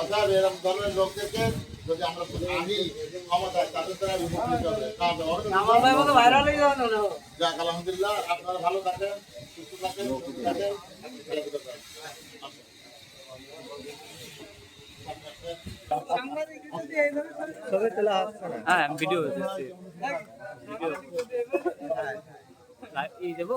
অর্থাৎ এরকম ধরনের লোকদেরকে যদি আমরা আনি ক্ষমতায় তাদের দ্বারা উপকৃত হবে যাক আলহামদুলিল্লাহ আপনারা ভালো থাকেন সুস্থ থাকেন থাকেন। হ্যাঁ ভিডিও দেবো?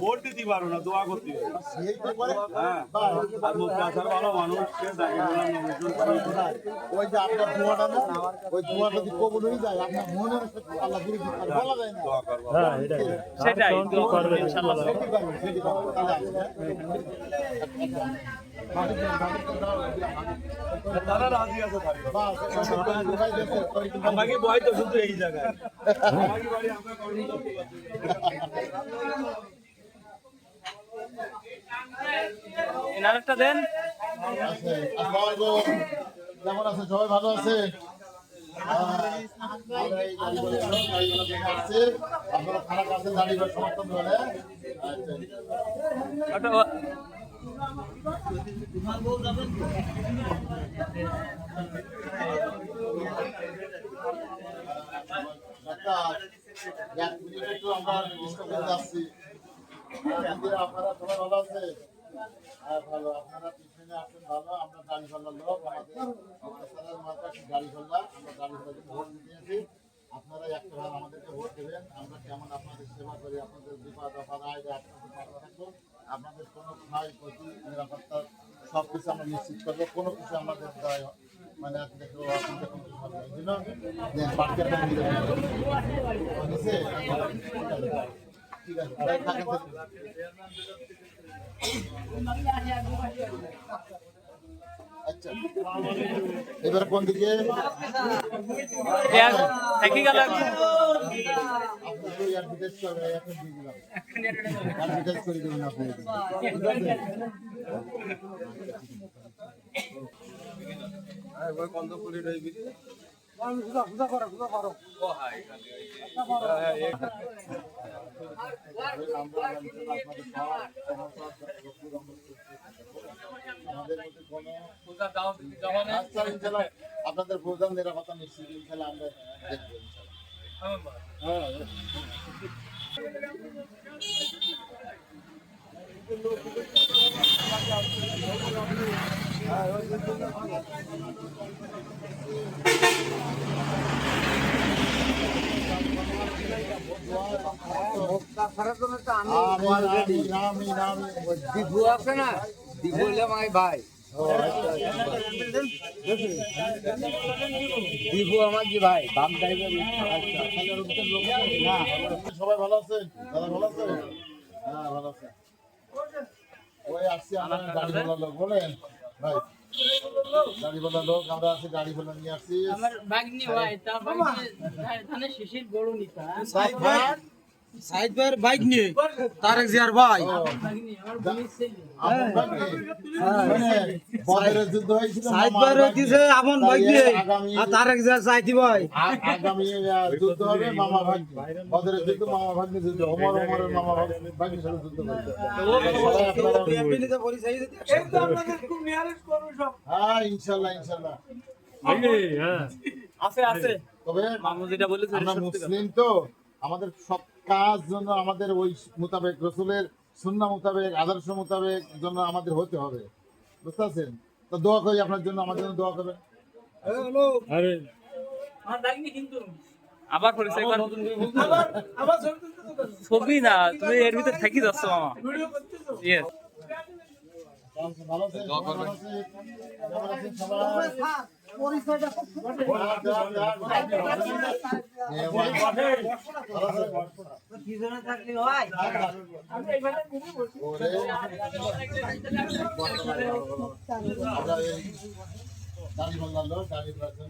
ভোট দিতে পারো না দোয়া করতে হ্যাঁ ভালো মানুষ? ওই যে আপনার ধোঁয়াটা না ওই ধোঁয়াটা যদি কবুল হয়ে যায় আপনার মনের আল্লাহ গুরু বলা যায় না দোয়া সেটাই। তারা রাজি আছে আমাকে তো শুধু এই জায়গায় আমাকে বাড়ি আমরা। এনার একটা দেন আছে। কেমন আছে সবাই ভালো আছে। আপনারা খারাপ আছেন গাড়ি করে সমর্থন করে আচ্ছা আপনারা ভালো হ্যাঁ আপনারা পিছনে আছেন ভালো আমরা গাড়ি ফেলার লোক আমাদের মাথা গাড়ি ফেললা আমরা গাড়ি ফেলার ভোট এসেছি আপনারা একটা ভালো আমাদেরকে ভোট দেবেন আমরা কেমন আপনাদের সেবা করি আপনাদের বিপদ আপদ আয় আপনাদের থাকব আপনাদের কোনো ক্ষয় ক্ষতি নিরাপত্তা সব কিছু আমরা নিশ্চিত করব, কোনো কিছু আমাদের মানে? ঠিক আছে। আচ্ছা। এবারে কোন দিকে? একই গেল আপনাকে আপনাদের প্রধান নিরাপত্তা নিশ্চিত ইনশাল্লাহ আমরা দেখব। হ্যাঁ আমিন দিবু আছে না দিবু হইলে ভাই। দিবু আমার কি ভাই? বাম ড্রাইভার সবাই ভালো আছেন? দাদা ভালো আছেন হ্যাঁ ভালো আছেন ওই আসছি আমরা গাড়ি বলার লোক বলেন। ভাই গাড়ি বলার লোক আমরা আছি গাড়ি বলা নিয়ে আসছি। আমার বাগনি ভাই তার বাগনি ধানে শিশির গরু নিতা ভাইয়ের বাইক নিয়ে তারেক জিয়ার ভাই। ভাইয়ের ভাগ্নে। আমন ভাই নিয়ে আর তারেক জিয়ার সাইতি ভাই। আগামী যুদ্ধ হবে মামা ভাগ্নে বদরের যুদ্ধ মামা ভাগ্নে যুদ্ধ ওমর ওমরের মামা সাথে যুদ্ধ করবে হ্যাঁ। ইনশাল্লাহ ইনশাল্লাহ আছে আছে। তবে মামু যেটা বলেছে আমরা মুসলিম তো আমাদের সব কাজ জন্য আমাদের ওই মোতাবেক রসুলের সুন্না মোতাবেক আদর্শ মোতাবেক জন্য আমাদের হতে হবে। বুঝতে পারছেন? তো দোয়া করি আপনার জন্য আমার জন্য দোয়া করবেন। আবার ছবি না তুমি এর ভিতরে থাকি যাচ্ছ মামা। ভালো আছেন? হয় দাড়ি বাংলার লোক জন্য স্যারের প্রতি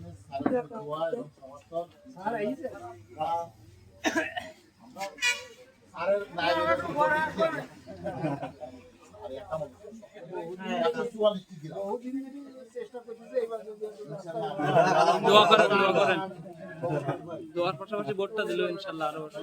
দোয়া করেন দোয়া করেন। দোয়ার পাশাপাশি ভোটটা দিল ইনশাল্লাহ আরও বছর।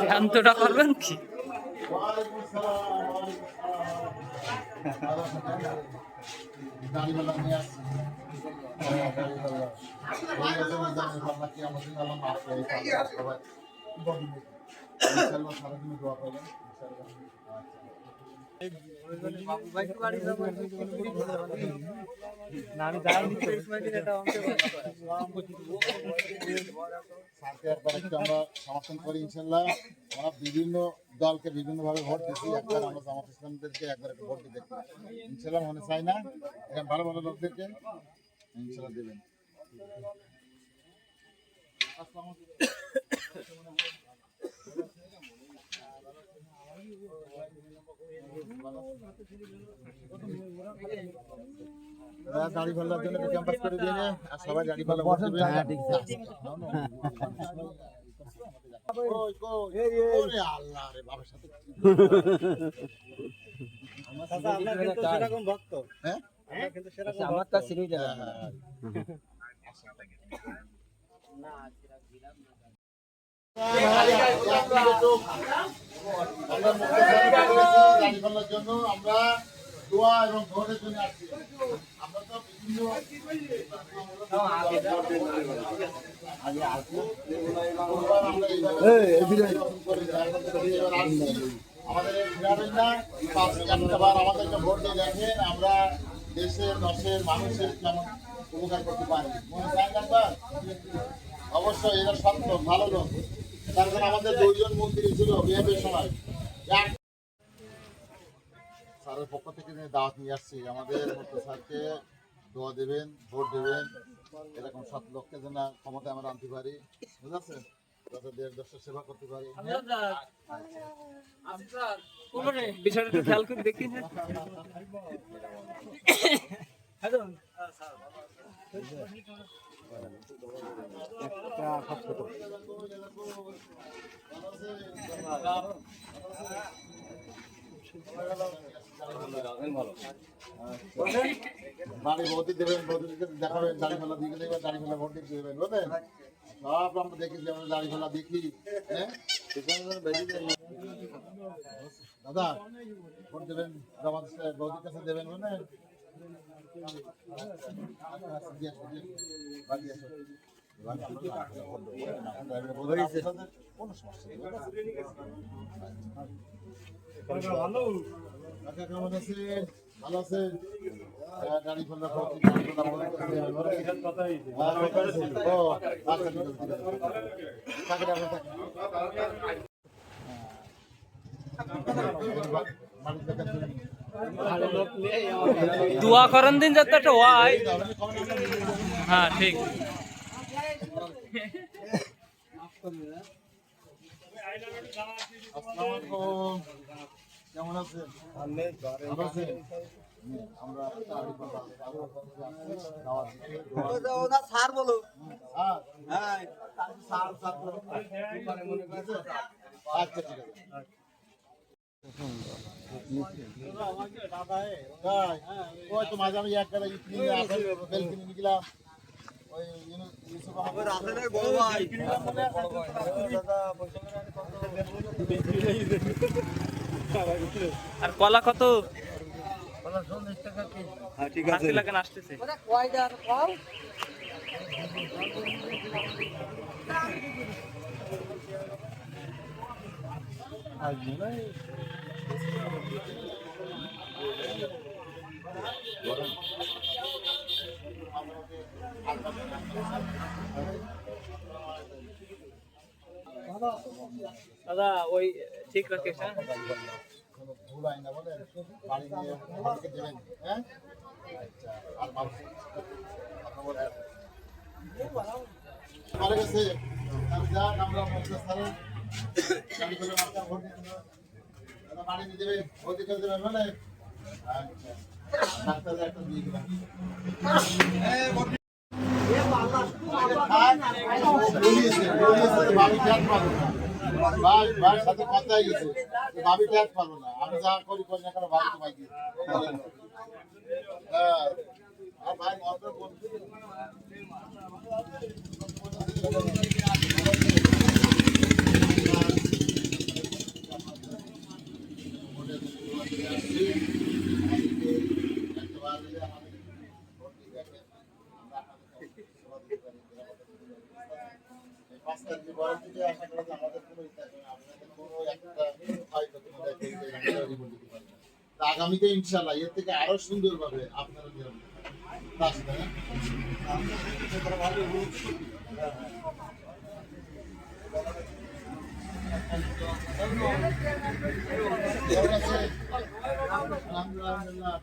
ধ্যানটা করবেন কি সারাদিন দোয়া করবেন। একবার আমরা সমর্থন করি, ইনশাল্লাহ। আমরা বিভিন্ন দলকে বিভিন্ন ভাবে ভোট দিচ্ছি একবার আমরা জামাত ইসলামদেরকে একবার একটু ভোট দিতে ইনশাল্লাহ মনে চাই না। এখানে ভালো ভালো লোকদেরকে ইনশাল্লাহ দেবেন। দাড়ি পাল্লার জন্য একটু ক্যাম্পাস করে দিয়ে আর সবাই দাড়ি পাল্লা ভোট দিবে। কই, কই? ওরে আল্লাহ রে, বাবার সাথে কি- হ্যাঁ? আমার কাছে নিয়ে যাবে হ্যাঁ, জন্য আমরা দোয়া এবং ভোটের জন্য আসছি। আমরা তো বিভিন্ন। আমাদের এই পাঁচ একটা বার আমাদেরকে ভোট দিয়ে দেখেন আমরা দেশের দশের মানুষের কেমন উপকার করতে পারি। মনে চায় অবশ্যই এরা সত্য ভালো লোক। তার আমাদের দুইজন মন্ত্রী ছিল বিএপের সময়। স্যারের পক্ষ থেকে যে দাওয়াত নিয়ে আসছি। আমাদের মতো স্যারকে দোয়া দেবেন ভোট দেবেন। এরকম সৎ লোককে যেন ক্ষমতা আমরা আনতে পারি। বুঝতে যাতে দেশ দেশের সেবা করতে পারি। বিষয়টা খেয়াল করে দেখি বাড়ি বৌদি দেবেন দেখাবেন দাড়ি ফেলা দিকে দেবেন দাড়ি ফেলা ভোট দিতে দেবেন বুঝলেন? সব আমরা দেখি যে আমরা দাড়ি ফেলা দেখি হ্যাঁ? দাদা ভোট দেবেন বৌদির কাছে দেবেন বুঝলেন। বাড়ি আসো। কোনো সমস্যা নেই কাকা কেমন আছেন ভালো আছেন হ্যাঁ, গাড়ি ফেলার পর? হ্যাঁ, আচ্ছা। দোয়া করেন দিন যাতে একটা হয় দিচ্ছি। হ্যাঁ ঠিক আসসালামু আলাইকুম। কেমন আছেন? আমরা স্যার বলো। হ্যাঁ। আচ্ছা ঠিক আছে। ওই তো মাঝে আমি এক গাড়ি কিনে আপেল বেল কিনে নিয়ে ওই ইউনু- ইউসুফ আমাদের বড় ভাই। আর কলা কত? হ্যাঁ ঠিক আছে। লাখ আসতেছে। দাদা ওই ঠিক হ্যাঁ ভুল হয় না বাড়ি নিয়ে আমাকে দেবেন হ্যাঁ আচ্ছা আর মানুষ কথা আমি আমরা ভোট দিলাম। দাদা বাড়ি নিয়ে দেবেন ভোট দিতে দেবেন মানে আচ্ছা ডাক্তার একটা দিয়ে দিলাম বাড়ি ঠেক পাবো না ভাই ভাই সাথে কথা হয়ে গেছে। ভাবি ঠেক পাবো না। আমি যা করি করি না কেন ভাবি তোমায় দিয়ে হ্যাঁ। আর ভাই অত বলছি পাঁচ তারিখে বড় থেকে আশা করা যায় আমাদের কোনো ইচ্ছা নেই আপনাদের কোনো একটা ক্ষয়ক্ষতি না দেখে যে আমরা রিপোর্ট দিতে পারি না। তা ইনশাল্লাহ এর থেকে আরও সুন্দরভাবে আপনারা নিয়ম কাজ করেন কেমন আছেন? আলহামদুলিল্লাহ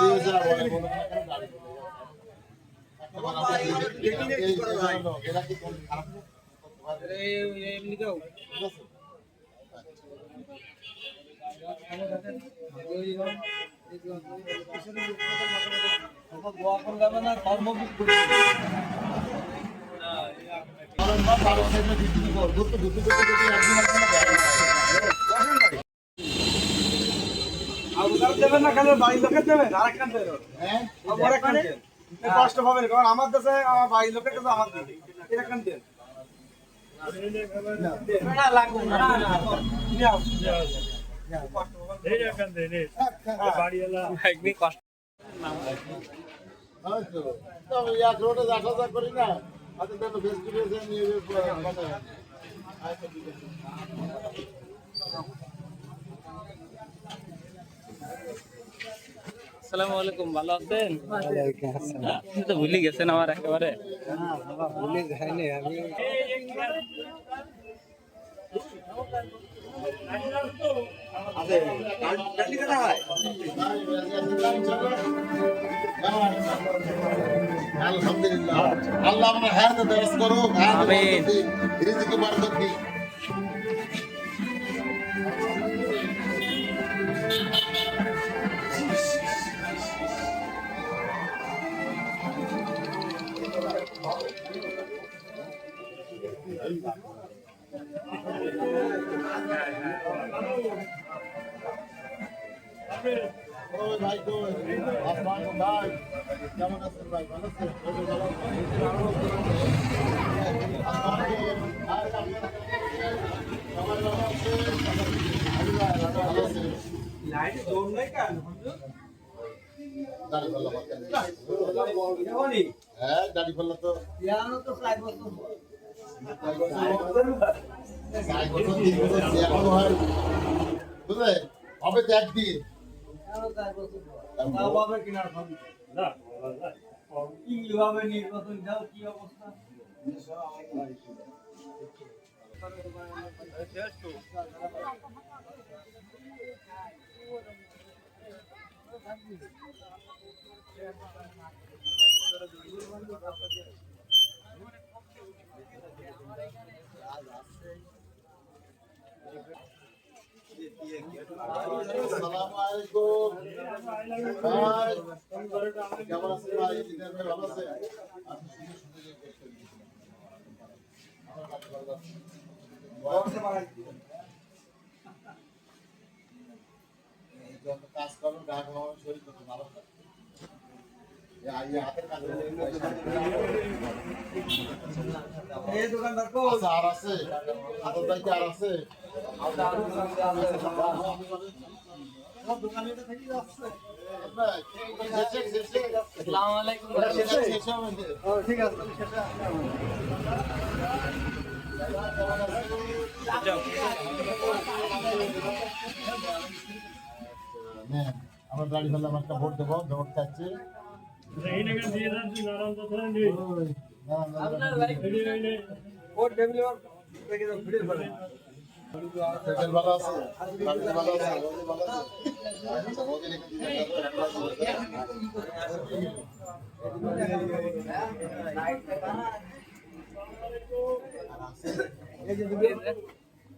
যে যা বলে বলুক না কেন গাড়ি বলে। একটা বার আমরা কোন। আবুদার দেবেন না খালি বাড়ির লোকের দেবেন? আরেকখান দেবেন। হ্যাঁ? কষ্ট হবে না কারণ আমার দেশে আমার বাড়ির লোকের কাছে আমার দেন এরকম দেন লাগবে না না না একদিন কষ্ট হ্যাঁ তো। তবে এক রোডে আসা যা করি না, হাতে দেখো ফেসবুকে যে নিয়ে যে কথা হয়। আচ্ছা, ঠিক আছে। আসসালামু আলাইকুম ভালো আছেন? আপনি তো ভুলে গেছেন আমার একেবারে। ভুলে যায়নি আমি। আলহামদুলিল্লাহ। আল্লাহ আপনার হায়াতে দরজ করুক। রিজিকে বরকত দিক। হ্যাঁ দাড়ি পাল্লা তো তো হয়। বুঝলে হবে তো একদিন জানো চার বছর তাও পাবে কিনার ফোন কি হবে নির্বাচন যাও কি অবস্থা। কাজ করো গা ঘামানো শরীর আর আছে? হাতের কি আর আছে? আমার নেন আমরা ফেললাম একটা ভোট দেবো ভোট চাচ্ছি দাঁড়ান, দাঁড়ান, ভালো আছে ভালো আছে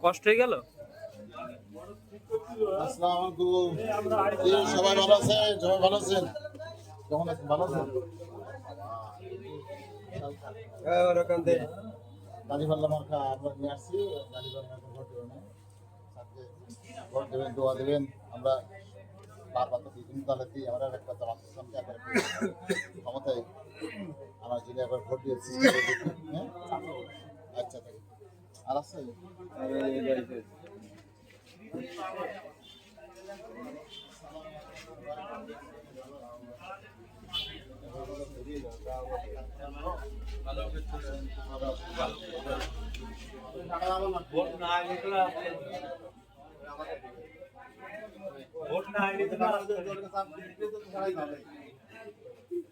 কষ্ট হয়ে গেল? আসসালামু আলাইকুম সবাই ভালো আছেন? সবাই ভালো আছেন? কেমন আছেন? ভালো আছেন? দে দাঁড়িপাল্লা মার্কা আমরা নিয়ে আসছি দাঁড়িপাল্লা মার্কা ভোট দেবেন ভোট দেবেন, দোয়া দেবেন। আমরা বারবার তো বিভিন্ন দলে দিই, আমরা একটা একবার ক্ষমতায় আমার যিনি একবার ভোট দিয়েছি হ্যাঁ? আচ্ছা। আর আছে? ভোট না আইলে তো না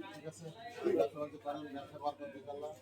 ঠিক আছে ব্যবসা বাণিজ্য করেন ব্যবসা বাদ করতে পারলাম